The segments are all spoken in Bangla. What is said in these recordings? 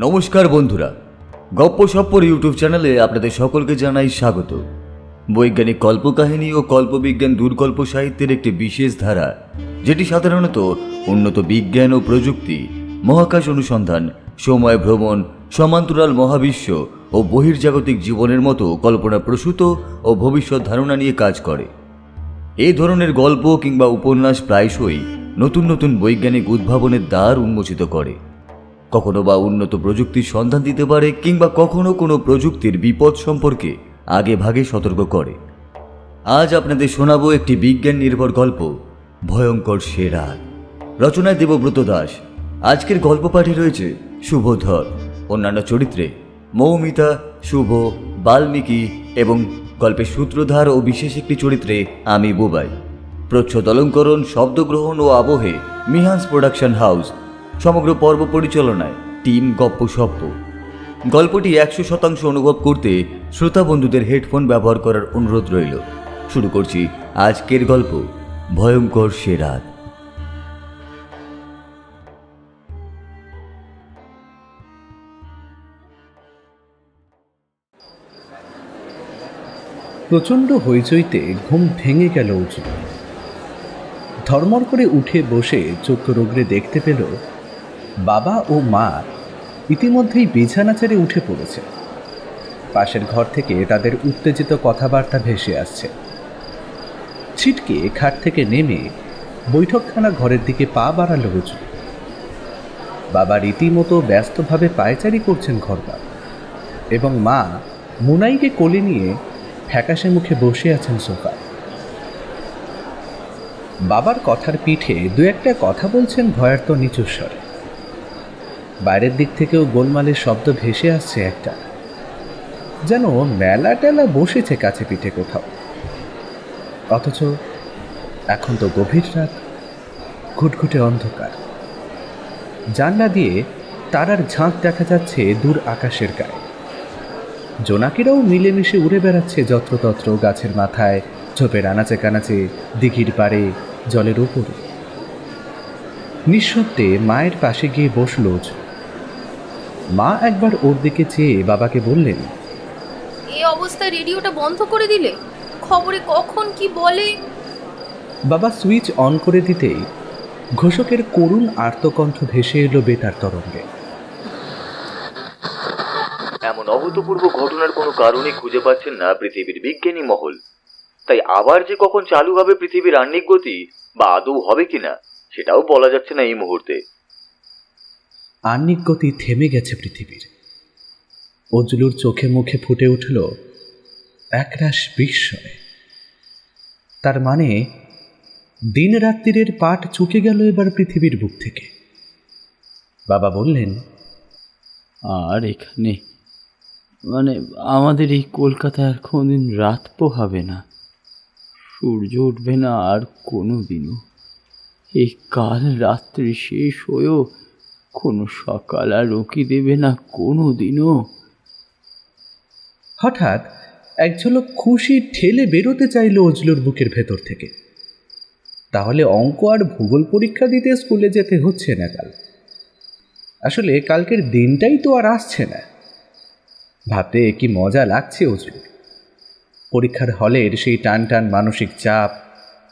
নমস্কার বন্ধুরা। গপ্প সপ্পর ইউটিউব চ্যানেলে আপনাদের সকলকে জানাই স্বাগত। বৈজ্ঞানিক কল্পকাহিনী ও কল্পবিজ্ঞান দুর্গল্প সাহিত্যের একটি বিশেষ ধারা, যেটি সাধারণত উন্নত বিজ্ঞান ও প্রযুক্তি, মহাকাশ অনুসন্ধান, সময় ভ্রমণ, সমান্তরাল মহাবিশ্ব ও বহির্জাগতিক জীবনের মতো কল্পনা প্রসূত ও ভবিষ্যৎ ধারণা নিয়ে কাজ করে। এই ধরনের গল্প কিংবা উপন্যাস প্রায়শই নতুন নতুন বৈজ্ঞানিক উদ্ভাবনের দ্বার উন্মোচিত করে। কখনো বা উন্নত প্রযুক্তির সন্ধান দিতে পারে কিংবা কখনো কোনো প্রযুক্তির বিপদ সম্পর্কে আগে ভাগে সতর্ক করে। আজ আপনাদের শোনাবো একটি বিজ্ঞান নির্ভর গল্প, ভয়ঙ্কর সেরা। রচনায় দেবব্রত দাস। আজকের গল্প পাঠে রয়েছে শুভধর অন্যান্য চরিত্রে মৌমিতা, শুভ, বাল্মীকি এবং গল্পের সূত্রধার ও বিশেষ একটি চরিত্রে আমি বুবাই। প্রচ্ছদ অলঙ্করণ, শব্দগ্রহণ ও আবহে মিহান্স প্রোডাকশন হাউস সমগ্র পর্ব পরিচালনায় টিম গপ্প সপ্প গল্পটি একশো শতাংশ অনুভব করতে শ্রোতা বন্ধুদের হেডফোন ব্যবহার করার অনুরোধ রইল। শুরু করছি আজকের গল্প, ভয়ঙ্কর সে রাত। প্রচণ্ড হইচইতে ঘুম ভেঙে গেল উঁচু। ধর্মর করে উঠে বসে চোখ রোগড়ে দেখতে পেল বাবা ও মা ইতিমধ্যেই বিছানা ছেড়ে উঠে পড়েছে। পাশের ঘর থেকে তাদের উত্তেজিত কথাবার্তা ভেসে আসছে। ছিটকে খাট থেকে নেমে বৈঠকখানা ঘরের দিকে পা বাড়ালো উঁচু বাবা রীতিমতো ব্যস্তভাবে পায়চারি করছেন ঘরবার এবং মা মুনাইকে কোলে নিয়ে ফ্যাকাশে মুখে বসে আছেন সোফায় বাবার কথার পিঠে দু একটা কথা বলছেন ভয়ার্ত নিচু স্বরে বাইরের দিক থেকেও গোলমালের শব্দ ভেসে আসছে একটা। যেন মেলা টেলা বসেছে কাছে পিঠে কোথাও। অথচ এখন তো গভীর রাত, ঘুটঘুটে অন্ধকার। জানলা দিয়ে তারার ঝাঁক দেখা যাচ্ছে দূর আকাশের গায়ে। জোনাকিরাও মিলেমিশে উড়ে বেড়াচ্ছে যত্রতত্র গাছের মাথায়, ঝোপের আনাচে কানাচে, দিঘির পাড়ে, জলের উপরে। নিঃশব্দে মায়ের পাশে গিয়ে বসল। মা একবার ওর দিকে চেয়ে বাবাকে বললেন এই অবস্থায় রেডিওটা বন্ধ করে দিলে? খবরে কখন কি বলে? বাবা সুইচ অন করে দিতেই ঘোষকের করুণ আর্তকণ্ঠ ভেসে এলো বেতার তরঙ্গে। এমন অভূতপূর্ব ঘটনার কোনো কারণই খুঁজে পাচ্ছেন না পৃথিবীর বিজ্ঞানী মহল। তাই আবার যে কখন চালু হবে পৃথিবীর আহ্নিক গতি বা আদৌ হবে কিনা সেটাও বলা যাচ্ছে না এই মুহূর্তে। আহ্নিক গতি থেমে গেছে পৃথিবীর। অজলুর চোখে মুখে ফুটে উঠল একরাশ বিস্ময়। তার মানে দিন রাত্রিরের পাট চুকে গেল এবার পৃথিবীর বুক থেকে। বাবা বললেন, আর এখানে মানে আমাদের এই কলকাতায় আর কোনোদিন রাত পোহাবে না। সূর্য উঠবে না আর কোনো দিনও এই কাল রাত্রি শেষ হয়েও কোনো সকাল আর রকি দেবে না কোনো দিনও হঠাৎ এক ঝলক খুশি ঠেলে বেরোতে চাইল অজলুর বুকের ভেতর থেকে। তাহলে অঙ্ক আর ভূগোল পরীক্ষা দিতে স্কুলে যেতে হচ্ছে না কাল। আসলে কালকের দিনটাই তো আর আসছে না। ভাবতে কি মজা লাগছে অজলুর। পরীক্ষার হলের সেই টান টান মানসিক চাপ,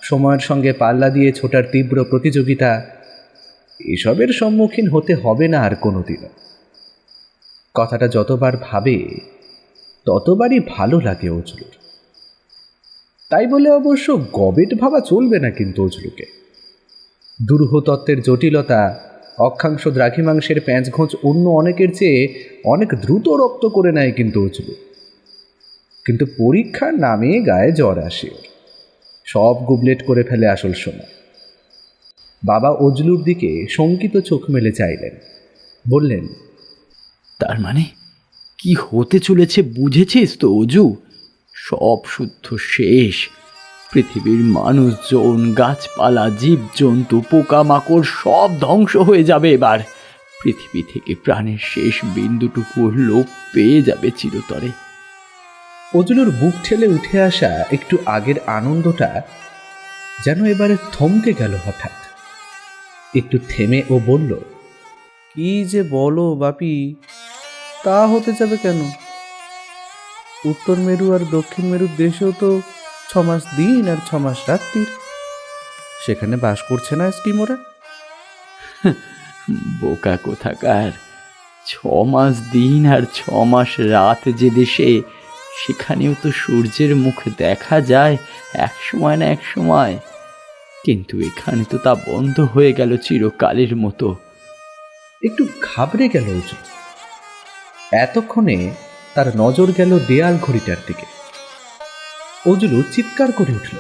সময়ের সঙ্গে পাল্লা দিয়ে ছোটার তীব্র প্রতিযোগিতা এসবের সম্মুখীন হতে হবে না আর কোনোদিনও। কথাটা যতবার ভাবে, ততবারই ভালো লাগে অজলুর তাই বলে অবশ্য গবেট ভাবা চলবে না কিন্তু অজলুকে দুরূহ তত্ত্বের জটিলতা, অক্ষাংশ দ্রাঘিমাংশের প্যাঁচঘোঁচ অন্য অনেকের চেয়ে অনেক দ্রুত রক্ত করে নেয় কিন্তু অজলু কিন্তু পরীক্ষার নামে গায়ে জ্বর আসে। সব গুবলেট করে ফেলে আসল সময়। বাবা অজলুর দিকে শঙ্কিত চোখ মেলে চাইলেন। বললেন তার মানে কি হতে চলেছে বুঝেছিস তো অজু? সব শুদ্ধ শেষ। পৃথিবীর মানুষজন গাছপালা জীবজন্তু পোকামাকড় সব ধ্বংস হয়ে যাবে এবার। পৃথিবী থেকে প্রাণের শেষ বিন্দুটুকু লোপ পেয়ে যাবে চিরতরে। অজলুর বুক ঠেলে উঠে আসা একটু আগের আনন্দটা যেন এবারে থমকে গেল হঠাৎ। একটু থেমে ও বলল কি যে বলো বাপি তা হতে যাবে কেন? উত্তর মেরু আর দক্ষিণ মেরুর দেশেও তো ছ মাস দিন আর ছ মাস রাত্রির। সেখানে বাস করছে না স্কিমোরা বোকা কোথাকার ছ মাস দিন আর ছ মাস রাত যে দেশে সেখানেও তো সূর্যের মুখ দেখা যায় এক সময় না এক সময়। কিন্তু এখানে তো তা বন্ধ হয়ে গেল চিরকালের মতো। একটু ঘাবড়ে গেল অজু। এতক্ষণে তার নজর গেল দেয়াল ঘড়িটার দিকে। অজুলু চিৎকার করে উঠল,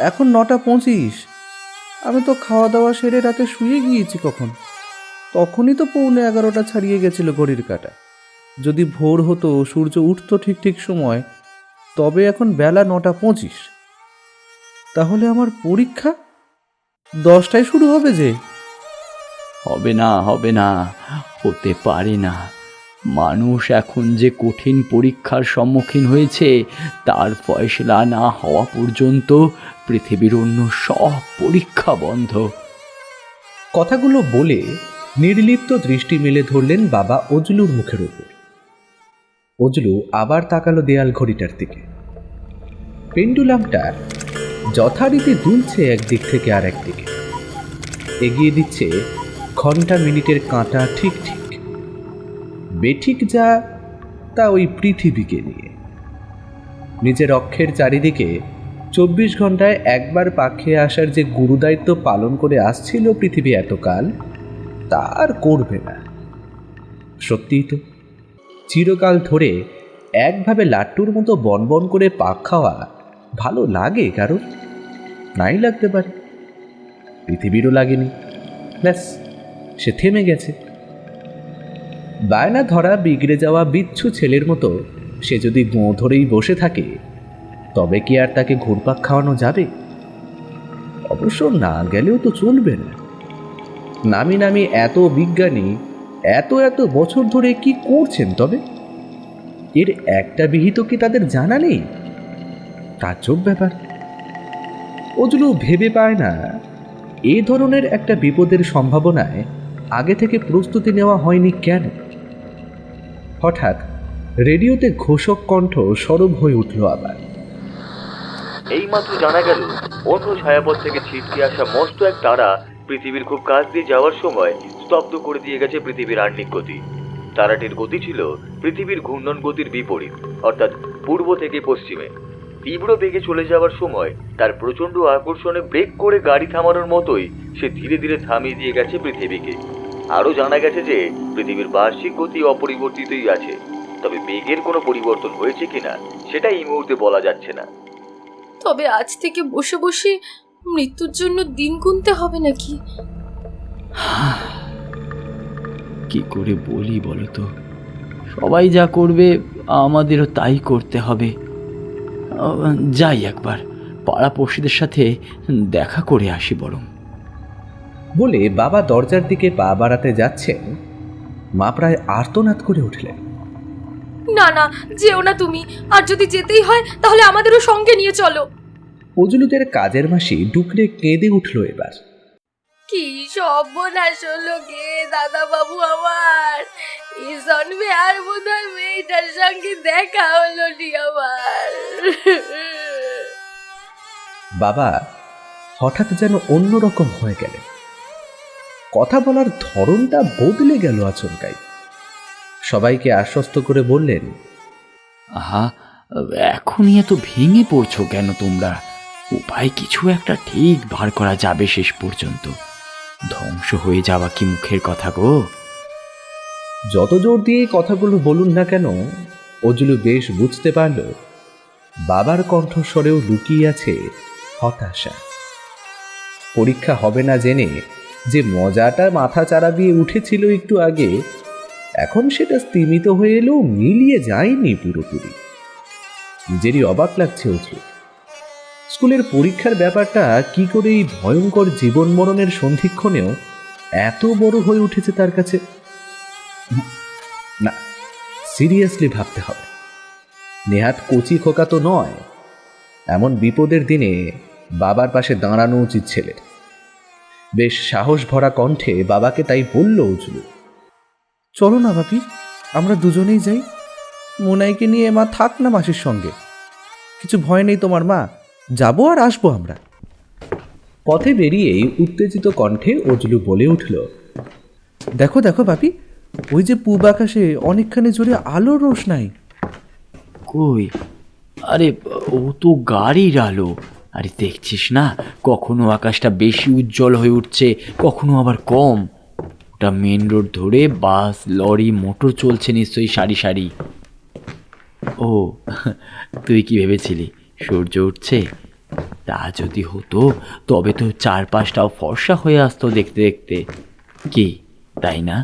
এখন নটা পঁচিশ, আমি তো খাওয়া দাওয়া সেরে রাতে শুয়ে গিয়েছি কখন? তখনই তো পৌনে এগারোটা ছাড়িয়ে গেছিল ঘড়ির কাটা। যদি ভোর হতো, সূর্য উঠতো ঠিক ঠিক সময়, তবে এখন বেলা নটা পঁচিশ। তাহলে আমার পরীক্ষা? দশটায় শুরু হবে যে। হবে না হবে না হতে পারে না। মানুষ এখন যে কঠিন পরীক্ষার সম্মুখীন হয়েছে তার ফয়সলা না হওয়া পর্যন্ত পৃথিবীর অন্য সব পরীক্ষা বন্ধ। কথাগুলো বলে নির্লিপ্ত দৃষ্টি মেলে ধরলেন বাবা অজলুর মুখের উপর। অজলু আবার তাকালো দেয়াল ঘড়িটার দিকে। পেন্ডুলামটা যথারীতি দুলছে একদিক থেকে আর একদিকে এগিয়ে দিচ্ছে ঘণ্টা মিনিটের কাঁটা ঠিক ঠিক। বেঠিক যা তা ওই পৃথিবীকে নিয়ে। নিজের অক্ষের চারিদিকে চব্বিশ ঘন্টায় একবার পাক খেয়ে আসার যে গুরুদায়িত্ব পালন করে আসছিল পৃথিবী এতকাল, তা আর করবে না। সত্যিই তো, চিরকাল ধরে একভাবে লাট্টুর মতো বনবন করে পাক খাওয়া ভালো লাগে কারণ নাই লাগতে পারে। পৃথিবীরও লাগেনি। ব্যাস, সে থেমে গেছে। বায়না ধরা, বিগড়ে যাওয়া বিচ্ছু ছেলের মতো সে যদি গোঁ ধরেই বসে থাকে, তবে কি আর তাকে ঘুরপাক খাওয়ানো যাবে? অবশ্য না গেলেও তো চলবে না। নামি নামি এত বিজ্ঞানী, এত এত বছর ধরে কি করছেন তবে? এর একটা বিহিত কি তাদের জানা নেই? তাজ্জব ব্যাপার। ওগুলো ভেবে পায় না এই ধরনের একটা বিপদের সম্ভাবনায় আগে থেকে প্রস্তুতি নেওয়া হয়নি কেন? হঠাৎ রেডিওতে ঘোষক কণ্ঠ সরব হয়ে উঠল আবার। এইমাত্র জানা গেল, অন্য ছায়াপথ থেকে ছিটকে আসা মস্ত এক তারা পৃথিবীর খুব কাছ দিয়ে যাওয়ার সময় স্তব্ধ করে দিয়ে গেছে পৃথিবীর আর্নিক গতি। তারাটির গতি ছিল পৃথিবীর ঘূর্ণন গতির বিপরীত, অর্থাৎ পূর্ব থেকে পশ্চিমে। তীব্র বেগে চলে যাওয়ার সময় তার প্রচণ্ড আকর্ষণে ব্রেক করে গাড়ি থামানোর মতোই সে ধীরে ধীরে থামিয়ে দিয়ে গেছে পৃথিবীকে। আরও জানা গেছে যে পৃথিবীর বার্ষিক গতি অপরিবর্তিতই আছে তবে বেগের কোনো পরিবর্তন হয়েছে কিনা সেটা এই মুহূর্তে বলা যাচ্ছে না। তবে আজ থেকে বসে বসে মৃত্যুর জন্য দিন গুনতে হবে নাকি? কি করে বলি বলো তো? সবাই যা করবে আমাদেরও তাই করতে হবে। যাই একবার পাড়া পড়শিদের সাথে দেখা করে আসি বরং। বলে বাবা দরজার দিকে পা বাড়াতে যাচ্ছেন। মা প্রায় আর্তনাদ করে উঠলেন। না না যেও না তুমি। আর যদি যেতেই হয় তাহলে আমাদেরও সঙ্গে নিয়ে চলো। অজলুদের কাজের মাসি ডুকরে কেঁদে উঠল এবার। কি সর্বনাশ হলো গে দাদা বাবু আমার? এই জন্মে আর বোধহয় মেয়েটার সঙ্গে দেখা হলো নি আমার। বাবা হঠাৎ যেন অন্যরকম হয়ে গেলেন কথা বলার ধরনটা বদলে গেল আচমকাই। সবাইকে আশ্বস্ত করে বললেন আহা এখনই এত ভেঙে পড়ছো কেন তোমরা? উপায় কিছু একটা ঠিক বার করা যাবে শেষ পর্যন্ত। ধ্বংস হয়ে যাওয়া কি মুখের কথা গো? যত জোর দিয়ে কথাগুলো বলুন না কেন, অজলু বেশ বুঝতে পারল, বাবার কণ্ঠস্বরেও লুকিয়ে আছে হতাশা। পরীক্ষা হবে না জেনে যে মজাটা মাথা চারা দিয়ে উঠেছিল একটু আগে, এখন সেটা স্তিমিত হয়ে এলেও মিলিয়ে যায়নি পুরোপুরি। নিজেরই অবাক লাগছে অজলু। স্কুলের পরীক্ষার ব্যাপারটা কি করে এই ভয়ঙ্কর জীবন মরণের সন্ধিক্ষণেও এত বড় হয়ে উঠেছে তার কাছে? না, সিরিয়াসলি ভাবতে হবে। নেহাত কচি খোকা তো নয়, এমন বিপদের দিনে বাবার পাশে দাঁড়ানো উচিত ছেলের। বেশ সাহস ভরা কণ্ঠে বাবাকে তাই বলল উজলু, চলো না বাপি, আমরা দুজনেই যাই। মোনাইকে নিয়ে মা থাক না মাসির সঙ্গে। কিছু ভয় নেই তোমার মা। যাব আর আসব আমরা। পথে বেরিয়েই উত্তেজিত কণ্ঠে অজলু বলে উঠল, দেখো দেখো বাপি, ওই যে পূব আকাশে অনেকখানি জোরে আলোর রোষ নাই? কই? আরে, ও তো গাড়ির আলো। আরে, দেখছিস না? কখনো আকাশটা বেশি উজ্জ্বল হয়ে উঠছে, কখনো আবার কম। ওটা মেন রোড ধরে বাস, লরি, মোটর চলছে নিশ্চয়ই সারি সারি। ও, তুই কি ভেবেছিলি? সূর্য উঠছে। তা যদি হতো তবে তো চারপাশটাও ফর্সা হয়ে আসতো দেখতে দেখতে। কি তাই না?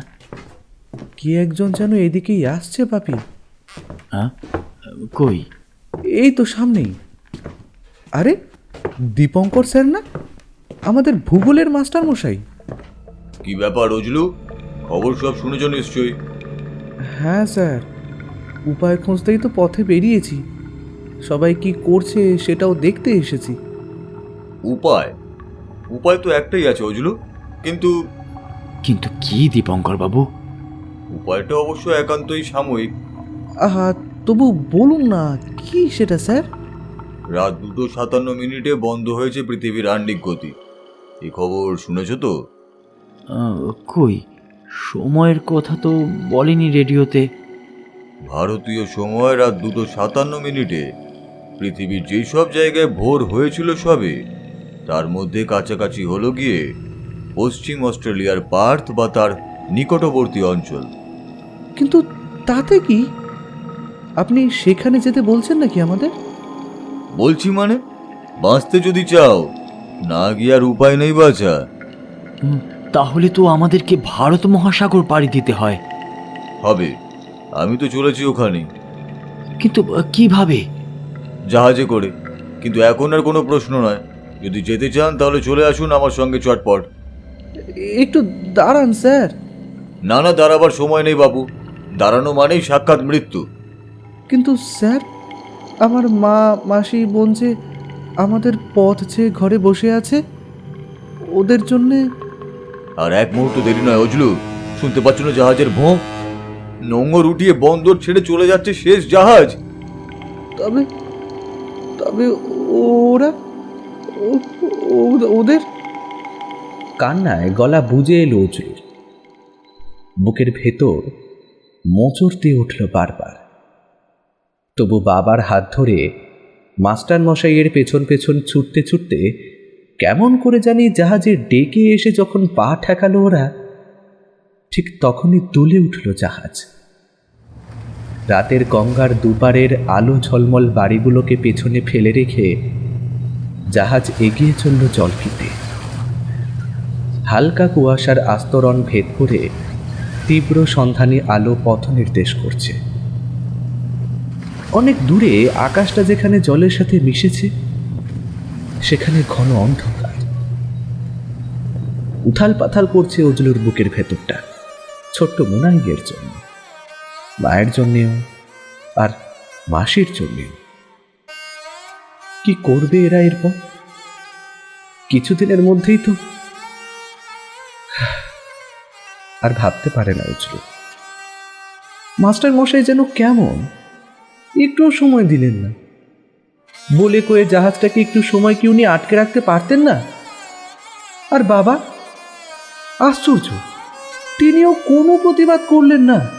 কি একজন যেন এদিকেই আসছে বাপি হ্যাঁ কই? এই তো সামনেই। আরে দীপঙ্কর স্যার না? আমাদের ভূগোলের মাস্টার মশাই কি ব্যাপার রজলু? খবর সব শুনেছ নিশ্চয়ই? হ্যাঁ স্যার উপায় খুঁজতেই তো পথে বেরিয়েছি। সবাই কি করছে সেটাও দেখতে এসেছি। উপায়? উপায় তো একটাই আছে অজলু। কিন্তু কিন্তু কি দীপঙ্কর বাবু? উপায়টা অবশ্য একান্তই সাময়িক। আহা তবু বলুন না কি সেটা স্যার? রাত দুটো সাতান্ন মিনিটে বন্ধ হয়েছে পৃথিবীর আন্ডিক গতি। এই খবর শুনেছ তো? কই? সময়ের কথা তো বলেনি রেডিওতে। ভারতীয় সময় রাত দুটো সাতান্ন মিনিটে। পৃথিবীর যেই সব জায়গায় ভোর হয়েছিল সবে তার মধ্যে কাছাকাছি হলো গিয়ে পশ্চিম অস্ট্রেলিয়ার পার্থ বা তার নিকটবর্তী অঞ্চল। কিন্তু তাতে কি? আপনি সেখানে যেতে বলছেন নাকি আমাদের? বলছি মানে? বাঁচতে যদি চাও না গিয়ে আর উপায় নেই বাছা। তাহলে তো আমাদেরকে ভারত মহাসাগর পাড়ি দিতে হয়। হবে আমি তো চলেছি ওখানে। কিন্তু কীভাবে? জাহাজে করে। কিন্তু এখন আর কোনো প্রশ্ন নয়। যদি যেতে চান তাহলে চলে আসুন আমার সঙ্গে চটপট। একটু দাঁড়ান স্যার। না না দাঁড়াবার সময় নেই বাবু দাঁড়ানো মানেই সাক্ষাৎ মৃত্যু। কিন্তু স্যার আমার মা মাসি বোন যে আমাদের পথ যে ঘরে বসে আছে ওদের জন্যে আর এক মুহূর্ত দেরি নয় অজলু। শুনতে পাচ্ছ না জাহাজের ভোঁ? নোংর উঠিয়ে বন্দর ছেড়ে চলে যাচ্ছে শেষ জাহাজ। তবে তবে ওরা ওদের কান্নায় গলা বুঝে এলো অজুর। বুকের ভেতর মোচড় দিয়ে উঠল বারবার। তবু বাবার হাত ধরে মাস্টার মশাইয়ের পেছন পেছন ছুটতে ছুটতে কেমন করে জানি জাহাজে ডেকে এসে যখন পা ঠেকালো ওরা, ঠিক তখনই দুলে উঠল জাহাজ। রাতের গঙ্গার দুপারের আলো ঝলমল বাড়িগুলোকে পেছনে ফেলে রেখে জাহাজ এগিয়ে চলল জলফিতে হালকা কুয়াশার আস্তরণ ভেদ করে তীব্র সন্ধানী আলো পথ নির্দেশ করছে। অনেক দূরে আকাশটা যেখানে জলের সাথে মিশেছে, সেখানে ঘন অন্ধকার। উথাল পাথাল করছে অজলুর বুকের ভেতরটা, ছোট্ট মোনাইয়ের জন্য। মায়ের জন্যেও আর মাসির জন্যেও। কি করবে এরা এরপর? কিছুদিনের মধ্যেই তো আর ভাবতে পারে না উজলু মাস্টার মশাই যেন কেমন? একটুও সময় দিলেন না। বলে কয়ে জাহাজটাকে একটু সময় কি উনি আটকে রাখতে পারতেন না? আর বাবা, আশ্চর্য, তিনিও কোনো প্রতিবাদ করলেন না।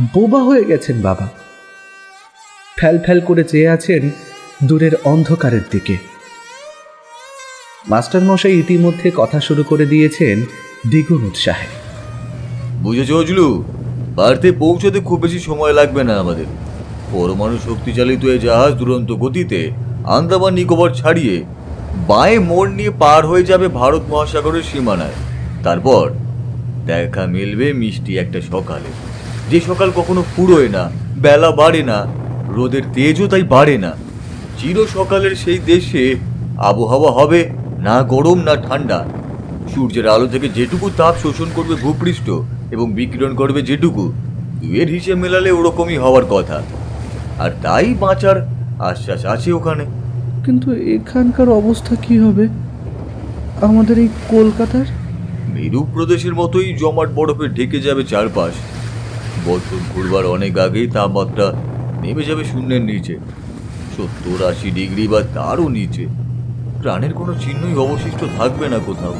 বোবা হয়ে গেছেন বাবা। ফ্যাল ফ্যাল করে চেয়ে আছেন দূরের অন্ধকারের দিকে। মাস্টারমশাই ইতিমধ্যে কথা শুরু করে দিয়েছেন দ্বিগুণ উৎসাহে। বুঝেছ অজলু? ভারতে পৌঁছতে খুব বেশি সময় লাগবে না আমাদের। পরমাণু শক্তিচালিত এই জাহাজ দুরন্ত গতিতে আন্দামান নিকোবর ছাড়িয়ে বাঁয়ে মোড় নিয়ে পার হয়ে যাবে ভারত মহাসাগরের সীমানায়। তারপর দেখা মিলবে মিষ্টি একটা সকালে। যে সকাল কখনো পুরোয় না বেলা বাড়ে না রোদের তেজও তাই বাড়ে না। চির সকালের সেই দেশে আবহাওয়া হবে না গরম না ঠান্ডা। সূর্যের আলো থেকে যেটুকু তাপ শোষণ করবে ভূপৃষ্ঠ এবং বিকিরণ করবে যেটুকু দুয়ের হিসেব মেলালে ওরকমই হওয়ার কথা। আর তাই বাঁচার আশ্বাস আছে ওখানে। কিন্তু এখানকার অবস্থা কি হবে? আমাদের এই কলকাতার? মেরু প্রদেশের মতোই জমাট বরফে ঢেকে যাবে চারপাশ। বছর ঘুরবার অনেক আগেই তাপমাত্রা নেমে যাবে শূন্যের নিচে। সত্তর আশি ডিগ্রি বা তারও নিচে। প্রাণের কোনো চিহ্নই অবশিষ্ট থাকবে না কোথাও।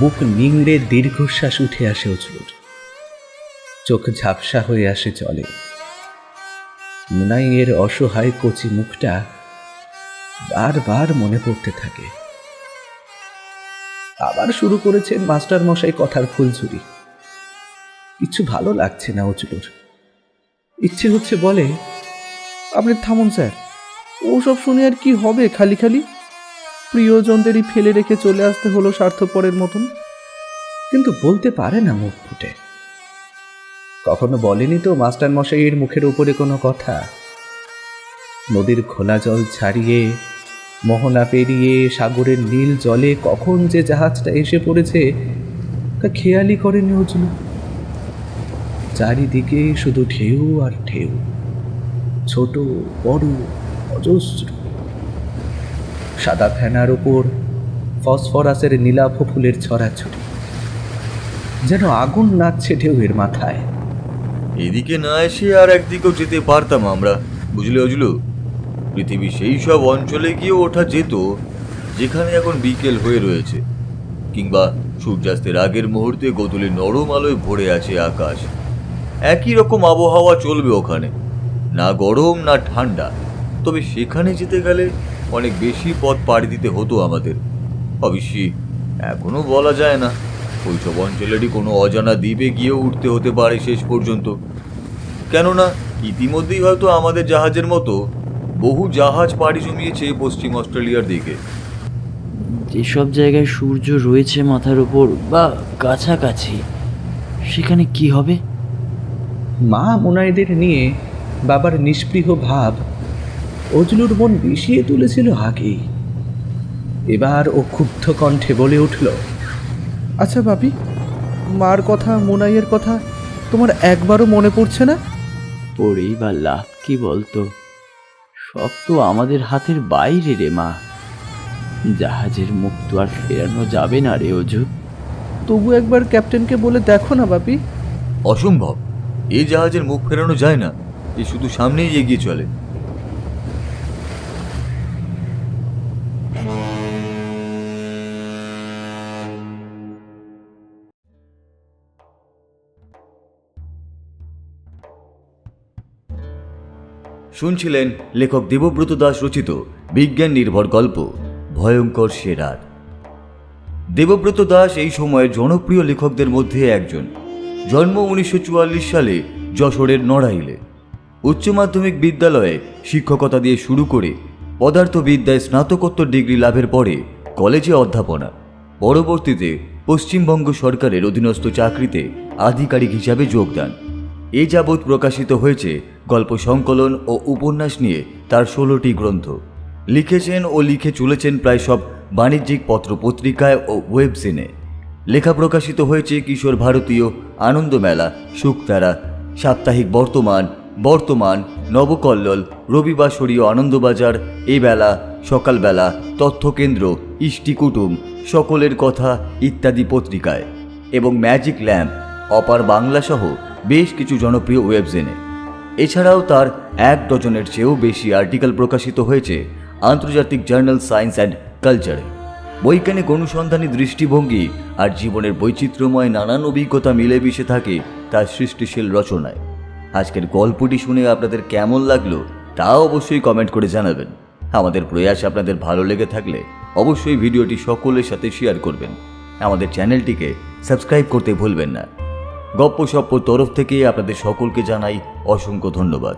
বুক নিংড়ে দীর্ঘশ্বাস উঠে আসে অজলুর চোখ ঝাপসা হয়ে আসে জলে। মুনাইয়ের অসহায় কচি মুখটা বারবার মনে পড়তে থাকে। আবার শুরু করেছেন মাস্টার মশাই কথার ফুলঝুরি। কিছু ভালো লাগছে না অজলুর। ইচ্ছে হচ্ছে বলে, আপনি থামুন স্যার, ওসব শুনে আর কি হবে খালি খালি? প্রিয়জনদেরই ফেলে রেখে চলে আসতে হলো স্বার্থপরের মতন। কিন্তু বলতে পারে না মুখ ফুটে। কখনো বলেনি তো মাস্টার মশাইয়ের মুখের উপরে কোনো কথা? নদীর খোলা জল ছাড়িয়ে, মোহনা পেরিয়ে, সাগরের নীল জলে কখন যে জাহাজটা এসে পড়েছে, তা খেয়ালি করেনি অজল। চারিদিকে শুধু ঢেউ আর ঢেউ। ছোট, বড়, অজস্র। সাদা ফেনার ওপর ফসফরাসের নীলাভ ফুলের ছড়াছড়ি। যেন আগুন নাচছে ঢেউয়ের মাথায়। এদিকে না এসে আর একদিকেও যেতে পারতাম আমরা, বুঝলে অজলু? পৃথিবী সেই সব অঞ্চলে গিয়ে ওঠা যেত, যেখানে এখন বিকেল হয়ে রয়েছে। কিংবা সূর্যাস্তের আগের মুহূর্তে গোধূলি নরম আলোয় ভরে আছে আকাশ। একই রকম আবহাওয়া চলবে ওখানে। না গরম, না ঠান্ডা। তবে সেখানে যেতে গেলে অনেক বেশি পথ পাড়ি দিতে হতো আমাদের। অবশ্যই এখনও বলা যায় না, ওইসব অঞ্চলেরই কোনো অজানা দ্বীপে গিয়েও উঠতে হতে পারে শেষ পর্যন্ত। কেননা, ইতিমধ্যেই হয়তো আমাদের জাহাজের মতো বহু জাহাজ পাড়ি জমিয়েছে পশ্চিম অস্ট্রেলিয়ার দিকে। যেসব জায়গায় সূর্য রয়েছে মাথার উপর বা কাছাকাছি, সেখানে কি হবে? মা মুনাইদের নিয়ে বাবার নিষ্পৃহ ভাব অজলুর মন বিষিয়ে তুলেছিল আগেই। এবার ও ক্ষুব্ধ কণ্ঠে বলে উঠল আচ্ছা বাপি মার কথা মোনাইয়ের কথা তোমার একবারও মনে পড়ছে না? পড়েই বা লাভ কি বলতো? সব তো আমাদের হাতের বাইরে রে মা। জাহাজের মুখ তো আর ফেরানো যাবে না রে অজু। তবু একবার ক্যাপ্টেনকে বলে দেখো না বাপি। অসম্ভব। এই জাহাজের মুখ ফেরানো যায় না। এ শুধু সামনেই এগিয়ে চলে। শুনছিলেন লেখক দেবব্রত দাস রচিত বিজ্ঞান নির্ভর গল্প, ভয়ঙ্কর সেরার। দেবব্রত দাস এই সময়ের জনপ্রিয় লেখকদের মধ্যে একজন। জন্ম উনিশশো চুয়াল্লিশ সালে যশোরের নড়াইলে। উচ্চ মাধ্যমিক বিদ্যালয়ে শিক্ষকতা দিয়ে শুরু করে পদার্থবিদ্যায় স্নাতকোত্তর ডিগ্রি লাভের পরে কলেজে অধ্যাপনা। পরবর্তীতে পশ্চিমবঙ্গ সরকারের অধীনস্থ চাকরিতে আধিকারিক হিসাবে যোগদান। এ যাবৎ প্রকাশিত হয়েছে গল্প সংকলন ও উপন্যাস নিয়ে তার ষোলোটি গ্রন্থ। লিখেছেন ও লিখে চলেছেন প্রায় সব বাণিজ্যিক পত্রপত্রিকায় ও ওয়েবসিনে। লেখা প্রকাশিত হয়েছে কিশোর ভারতীয় আনন্দমেলা, শুকতারা, সাপ্তাহিক বর্তমান বর্তমান, নবকল্লোল রবিবাসরীয় আনন্দবাজার এই বেলা, সকালবেলা, তথ্যকেন্দ্র, ইষ্টি কুটুম, সকলের কথা ইত্যাদি পত্রিকায়। এবং ম্যাজিক ল্যাম্প, অপার বাংলা সহ বেশ কিছু জনপ্রিয় ওয়েবজেনে এছাড়াও তার এক ডজনের চেয়েও বেশি আর্টিকেল প্রকাশিত হয়েছে আন্তর্জাতিক জার্নাল সায়েন্স অ্যান্ড কালচারে। বৈজ্ঞানিক অনুসন্ধানী দৃষ্টিভঙ্গি আর জীবনের বৈচিত্র্যময় নানান অভিজ্ঞতা মিলেমিশে থাকে তার সৃষ্টিশীল রচনায়। আজকের গল্পটি শুনে আপনাদের কেমন লাগল তা অবশ্যই কমেন্ট করে জানাবেন। আমাদের প্রয়াস আপনাদের ভালো লেগে থাকলে অবশ্যই ভিডিওটি সকলের সাথে শেয়ার করবেন। আমাদের চ্যানেলটিকে সাবস্ক্রাইব করতে ভুলবেন না। গপ্প সপ্পর তরফ থেকে আপনাদের সকলকে জানাই অসংখ্য ধন্যবাদ।